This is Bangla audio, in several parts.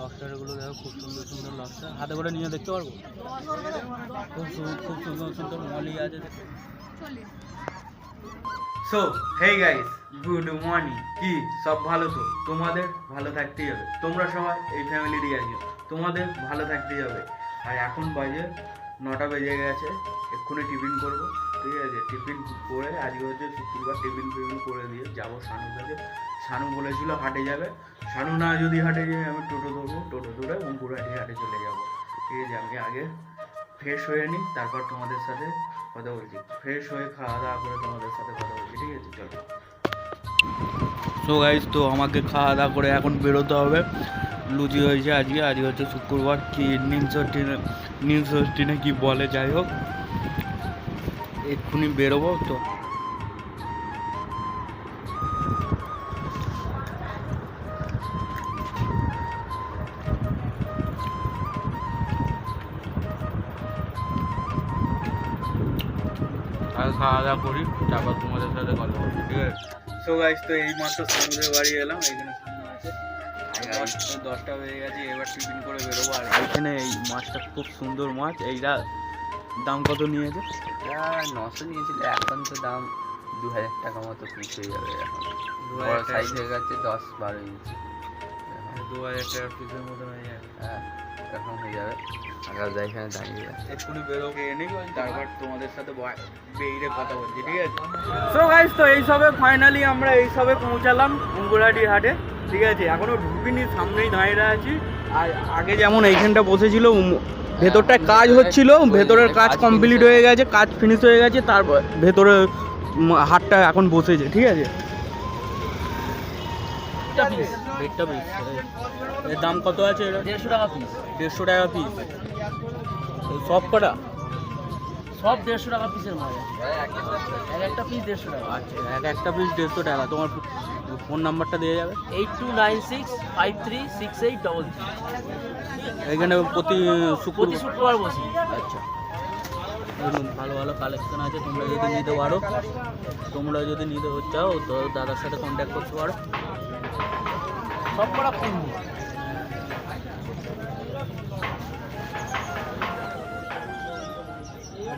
লবস্টারগুলো দেখো, খুব সুন্দর সুন্দর লবস্টার হাতে করে নিয়ে দেখতে পারব? খুব খুব সুন্দর সুন্দর মলি আছে so hey guys good morning কি? সব ভালো তো? তোমাদের ভালো থাকতেই হবে। তোমরা সবাই এই ফ্যামিলিরই আছো তোমাদের ভালো থাকতেই হবে। আর এখন বাজে নটা বেজে গেছে। এক্ষুনি টিফিন করব। ঠিক আছে? টিফিন করে আজকে হচ্ছে শুক্রবার টিফিন ফিফিন করে দিয়ে যাব কাছে শানু বলেছিল হাটে যাবে। শানু না যদি হাটে যাই আমি টোটো ধরবো। টোটো ধরে অঙ্কুরহাটি হাটে চলে যাব। ঠিক আছে, আমি আগে ফ্রেশ হয়ে নিই, তারপর তোমাদের সাথে কথা বলছি। ফ্রেশ হয়ে খাওয়া দাওয়া করে তোমাদের সাথে কথা বলছি, ঠিক আছে? চলো। সো গাইজ তো আমাকে খাওয়া দাওয়া করে এখন বেরোতে হবে। লুচি হয়েছে আজকে আজকে হচ্ছে শুক্রবার। কি নিম ষষ্ঠী না নিম কি বলে, যাই হোক। এক্ষুনি বেরোবো, তো খাওয়া দাওয়া করি তারপর তোমাদের সাথে কথা বলছি ঠিক আছে? সো গাইজ তো এই মাত্র সমুদ্রের বাড়ি এলাম এখানে সামনে আছে। দশটা দশটা বেজে গেছে এবার টিফিন করে বেরোবো আর এখানে এই মাছটা খুব সুন্দর মাছ এইটা দাম কত নিয়েছে? নশো নিয়েছিল এখন তো দাম দু হাজার টাকা মতো পিস হয়ে যাবে এখন। বড় সাইজ হয়ে গেছে দশ বারো ইঞ্চি। দু হাজার টাকা পিসের মতন হয়ে যাবে। হ্যাঁ এখন হয়ে যাবে। দা এখানে দাঁড়িয়ে আছে। এক্ষুনি বেরোকে এনে তারপর তোমাদের সাথে বেরিয়ে কথা বলছি ঠিক আছে? সো গাইস তো এই সবে ফাইনালি আমরা এই সবে পৌঁছালাম উঙ্গুরহাটি হাটে ঠিক আছে? এখনও ঢুকিনি সামনেই দাঁড়িয়ে আছি। আর আগে যেমন এইখানটা বসেছিল ভেতরটায় কাজ হচ্ছিল ভেতরের কাজ কমপ্লিট হয়ে গেছে কাজ ফিনিশ হয়ে গেছে তারপর ভেতরে হাটটা এখন বসেছে ঠিক আছে? ভেটটা পিস এর দাম কত আছে দেড়শো টাকা পিস দেড়শো টাকা পিস সব কটা? সব দেড়শো টাকা পিসের মাছ এক একটা পিস দেড়শো টাকা। আচ্ছা এক একটা পিস দেড়শো টাকা। তোমার ফোন নাম্বারটা দিয়ে যাবে। Eight two nine six five three six eight double three. এখানে প্রতি প্রতি শুক্রবার বসি। আচ্ছা। ভালো ভালো কালেকশন আছে তোমরা যদি নিতে পারো। তোমরা যদি নিতে চাও তো দাদার সাথে কন্ট্যাক্ট করতে পারো। সব কটা ফুল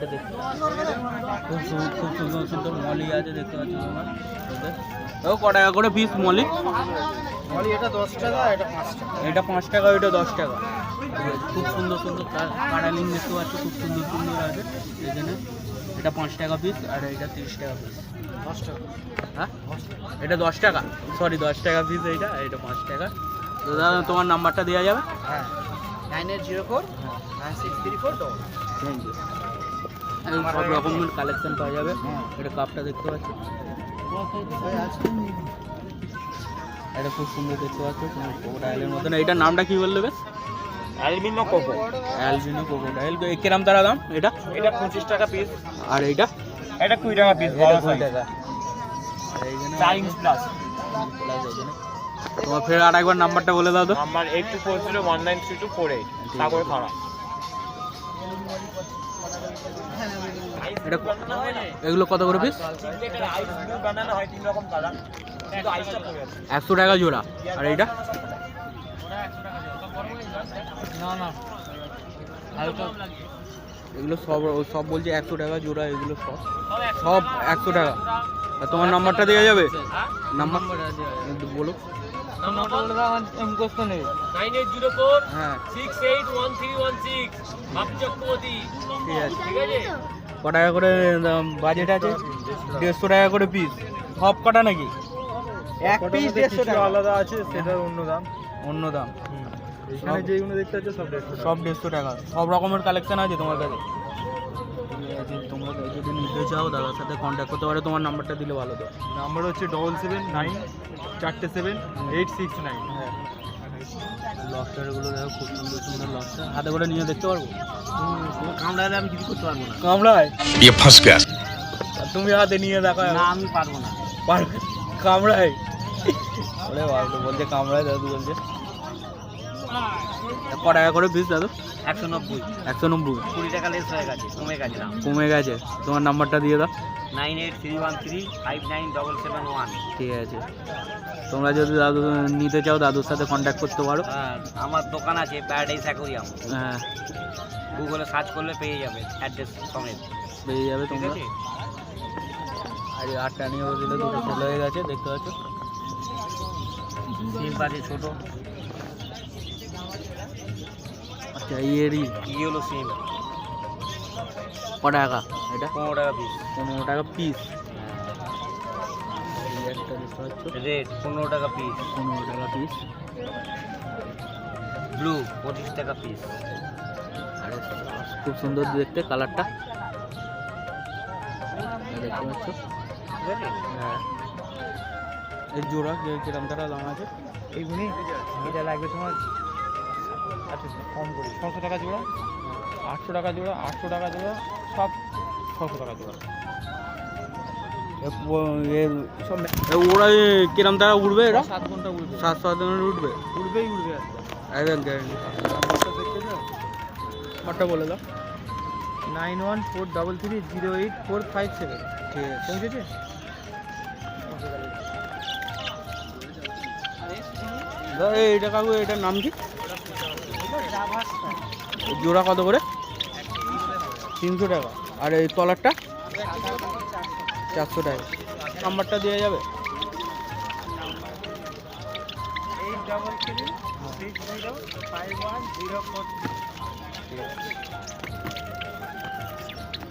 এটা দেখতে খুব খুব সুন্দর সুন্দর মলি আছে দেখতে পাচ্ছ তোমরা। ও ক টাকা করে পিস মলি। এটা দশ টাকা এটা পাঁচ টাকা। এটা পাঁচ টাকা ওইটা দশ টাকা। খুব সুন্দর সুন্দর কা- দেখতে পাচ্ছ খুব সুন্দর সুন্দর আছে। এখানে এটা পাঁচ টাকা পিস আর এটা তিরিশ টাকা পিস দশ টাকা। হ্যাঁ? এটা দশ টাকা। সরি দশ টাকা পিস এইটা আর এটা পাঁচ টাকা। তো দাদা তোমার নাম্বারটা দেওয়া যাবে? হ্যাঁ। Nine eight zero four nine six three four double thank you সব রকমের কালেকশন পাওয়া যাবে। এটা কাপটা দেখতে পাচ্ছ? এটা খুব সুন্দর দেখতে পাচ্ছ কোকোডাইলের মতন এইটার নামটা কি বললে বেশ? অ্যালমিনো কোকো অ্যালবিনো কোকোডাইল কিরাম তারা দাম? এটা? এটা পঁচিশ টাকা পিস আর এইটা? এটা কুড়ি টাকা পিস কুড়ি টাকা। চার ইঞ্চ প্লাস তোমার ফের আর একবার নাম্বারটা বলে দাও তো। আমার eight two four zero one nine three two four eight সাগর খাড়া এটা এগুলো কত করে পিস হয় একশো টাকা জোড়া। আর এইটা? এগুলো সব সব বলছে একশো টাকা জোড়া এগুলো সব। সব একশো টাকা। আর তোমার নাম্বারটা দেওয়া যাবে? নাম্বার বলো। নাইন এইট জিরো ফোর হ্যাঁ six eight one three one six Bapi Chakraborty ঠিক আছে? ক টাকা করে বাজেট আছে দেড়শো টাকা করে পিস সব কটা নাকি? এক পিস দেড়শো টাকা। আলাদা আছে সেটার অন্য দাম। অন্য দাম। এখানে যেগুলো দেখতে পাচ্ছ সব দেড়শো সব দেড়শো টাকা। সব রকমের কালেকশন আছে তোমার কাছে? তোমরা যদি নিতে চাও দাদার সাথে কন্ট্যাক্ট করতে পারো তোমার নাম্বারটা দিলে ভালো তো নাম্বার হচ্ছে ডবল সেভেন নাইন চারটে সেভেন এইট সিক্স নাইন লবস্টারগুলো দেখো খুব সুন্দর সুন্দর লবস্টার হাতে করে নিয়ে দেখতে পারব? কামড়ালে আমি কিছু করতে পারব না। কামড়ায়? তুমি হাতে নিয়ে দেখো। না আমি পারব না। পার কামড়ায়? ওরে ভাই কামড়ায় দাদু বলছে। ক টাকা করে পিস দাদু? একশো নব্বই। একশো নব্বই। কুড়ি টাকা লেস হয়ে গেছে কমে গেছে দাম। কমে গেছে। তোমার নাম্বারটা দিয়ে দাও। Nine eight three one three five nine double seven one. ঠিক আছে। তোমরা যদি দাদু নিতে চাও দাদুর সাথে কন্ট্যাক্ট করতে পারো। হ্যাঁ আমার দোকান আছে প্যারাডাইস অ্যাকোরিয়াম হ্যাঁ। গুগলে সার্চ করলে পেয়ে যাবে অ্যাড্রেস সমেত। পেয়ে যাবে তোমরা। আর আটটা নিয়ে বসলে দুটো চলে হয়ে গেছে দেখতে পাচ্ছ? ছোটো। ইয়েরই সিম ক টাকা এটা? পনেরো টাকা পিস পনেরো টাকা পিস দেখতে পাচ্ছ? রেড পনেরো টাকা পিস পনেরো টাকা পিস ব্লু পঁচিশ টাকা পিস আর খুব সুন্দর দেখতে কালারটা দেখতে পাচ্ছ? আছে হ্যাঁ। এই জোড়া কিরম দাম আছে? এইগুলি এটা লাগবে তোমার কম করি। ছশো টাকা জোড়া আটশো টাকা জোড়া আটশো টাকা জোড়া সব ছশো টাকা জোড়া। ওরা কিরম টাকা উঠবে এরা? সাত ঘণ্টা উঠবে সাত সাত দিনের উঠবে উঠবেই উঠবে একদম গ্যারেন্টি বলে দাও। Nine one four double three zero eight four five seven. ঠিক আছে। পৌঁছেছে? এইটা কাকু এটার নাম কি? জোড়া কত করে? তিনশো টাকা। আর এই কলারটা? চারশো টাকা। নাম্বারটা দেওয়া যাবে? ফোর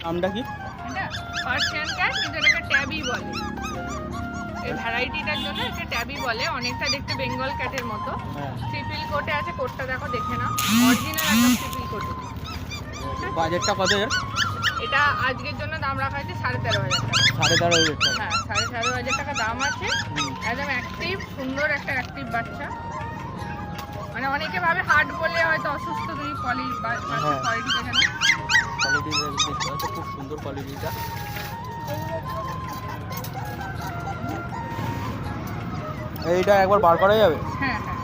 নামটা কি? এটা পার্সিয়ান ক্যাট কিন্তু এটাকে ট্যাবি বলে। এই ভ্যারাইটিটার জন্য একে ট্যাবি বলে অনেকটা দেখতে বেঙ্গল ক্যাটের মতো। হ্যাঁ। ট্রিপল কোটে আছে কোটটা দেখো দেখে নাও। অরিজিনাল একদম ট্রিপল কোটে বাজেটটা কত এটা আজকের জন্য দাম রাখা হয়েছে সাড়ে তেরো হাজার টাকা। সাড়ে তেরো হাজার টাকা। হ্যাঁ সাড়ে তেরো হাজার টাকা দাম আছে। একদম অ্যাক্টিভ সুন্দর একটা অ্যাক্টিভ বাচ্চা। মানে অনেকে ভাবে হার্ট বলে হয়তো অসুস্থ তুমি পলি হ্যাঁ। কোয়ালিটি দেখে না কোয়ালিটি খুব সুন্দর কোয়ালিটিটা এইটা একবার বার করা যাবে? হ্যাঁ হ্যাঁ।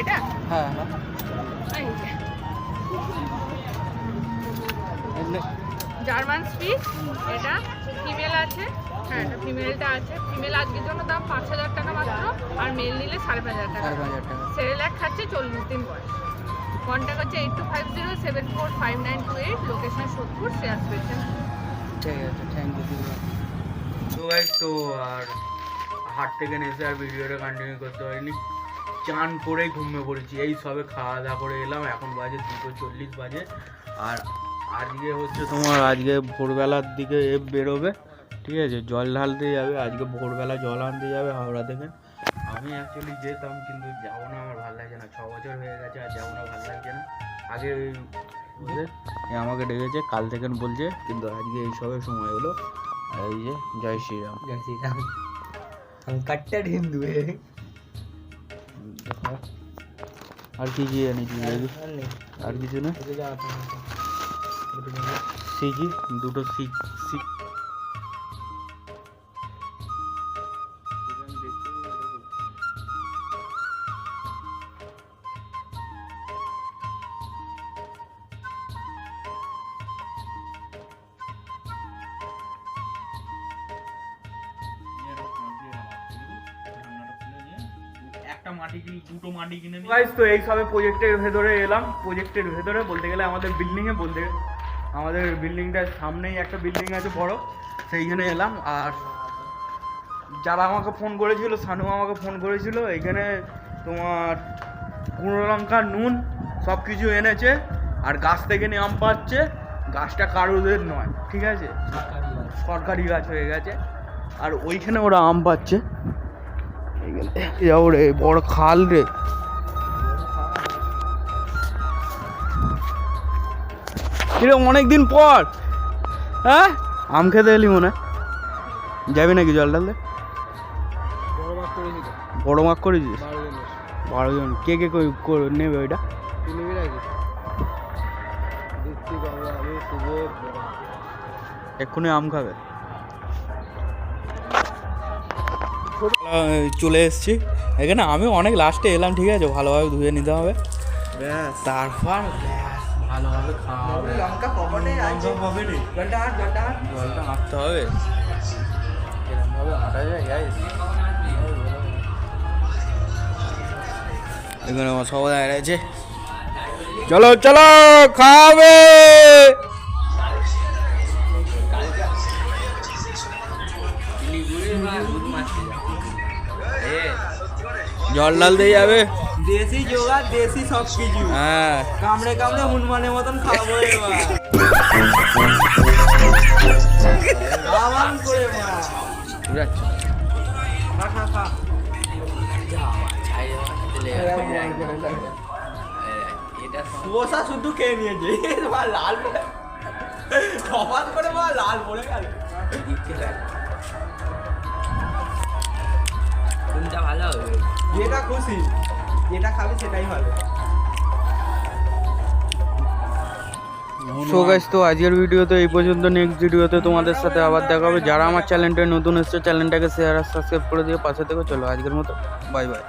এটা? হ্যাঁ হ্যাঁ। জার্মান স্পিচ এটা ফিমেল আছে। হ্যাঁ এটা ফিমেলটা আছে। ফিমেল আজকের জন্য দাম পাঁচ হাজার টাকা মাত্র আর মেল নিলে সাড়ে পাঁচ হাজার টাকা। সেরেলাক খাচ্ছে চল্লিশ দিন কন্ট্যাক্ট হচ্ছে eight two five zero seven four five nine two eight location Sodepur share ঠিক আছে থ্যাংক ইউ তো গাইস তো আর হাট থেকে এসে আর ভিডিওটা কন্টিনিউ করতে পারিনি। চান করেই ঘুমিয়ে পড়েছি। এই সবে খাওয়া দাওয়া করে এলাম, এখন বাজে দুটো চল্লিশ বাজে। আর আজকে হচ্ছে তোমার আজকে ভোরবেলার দিকে এ বেরোবে, ঠিক আছে? জল ঢালতে যাবে, আজকে ভোরবেলা জল আনতে যাবে হাওড়া থেকে। আমি অ্যাকচুয়ালি যেতাম, কিন্তু যাব না, আমার ভালো লাগছে না। ছ বছর হয়ে গেছে, আর যাব না, ভালো লাগছে না। আগে আমাকে ডেকেছে, কাল থেকে বলছে, কিন্তু আজকে এই সবের সময় হলো। এই যে জয় শ্রীরাম জয় শ্রীরাম আমি কাট্টার হিন্দু আর কি কি এনেছি দেখি আর কিছু না শিখি দুটো শিখ একটা মাটি কি দুটো মাটি কিনে নিই গাইস তো এই সবে প্রজেক্টের ভেতরে এলাম। প্রজেক্টের ভেতরে বলতে গেলে আমাদের বিল্ডিং এ বলতে আমাদের বিল্ডিংটার সামনেই একটা বিল্ডিং আছে বড় সেইখানে এলাম। আর যারা আমাকে ফোন করেছিল সানু আমাকে ফোন করেছিল এখানে তোমার কুড়ো লঙ্কা নুন সব কিছু এনেছে। আর গাছ থেকে নিয়ে আম পাচ্ছে। গাছটা কারোদের নয় ঠিক আছে? সরকারি গাছ হয়ে গেছে। আর ওইখানে ওরা আম পাচ্ছে। যাব রে, বড় খাল রে। অনেক দিন পর। হ্যাঁ? আম খেতে এলি মনে? যাবি নাকি জল ঢালতে? বড় মাছ করেছিস? বারো জন। কে কে নেবে ওইটা? এক্ষুনি আম খাবে। চলে এসেছি। এখানে আমি অনেক লাস্টে এলাম ঠিক আছে? ভালোভাবে ধুয়ে নিতে হবে। তারপর ভালোভাবে খাওয়া হবে। লঙ্কা পকেটে আছে। হবে জলটা হাট জলটা হাট জলটা মারতে হবে। এরকমভাবে হাঁটা যায় গাইস এখানে আমার সবাই আছে। চলো চলো খাবে জল ডাল দিয়ে যাবে। দেশি জোগাড় দেশি সব কিছু। হ্যাঁ। কামড়ে কামড়ে হনুমানের মতন খাব এবার করে মা। খা খা খা। এটা বসা শুধু খেয়ে নিয়েছে। লাল করে লাল পড়ে গেল। খুশি যেটা খাবে সেটাই হবে। সো তো আজকের ভিডিও তো এই পর্যন্ত নেক্সট ভিডিওতে তোমাদের সাথে আবার দেখা হবে। যারা আমার চ্যানেলটা নতুন এসছে চ্যানেলটাকে শেয়ার আর সাবস্ক্রাইব করে দিয়ে পাশে থেকে, চলো আজকের মতো বাই বাই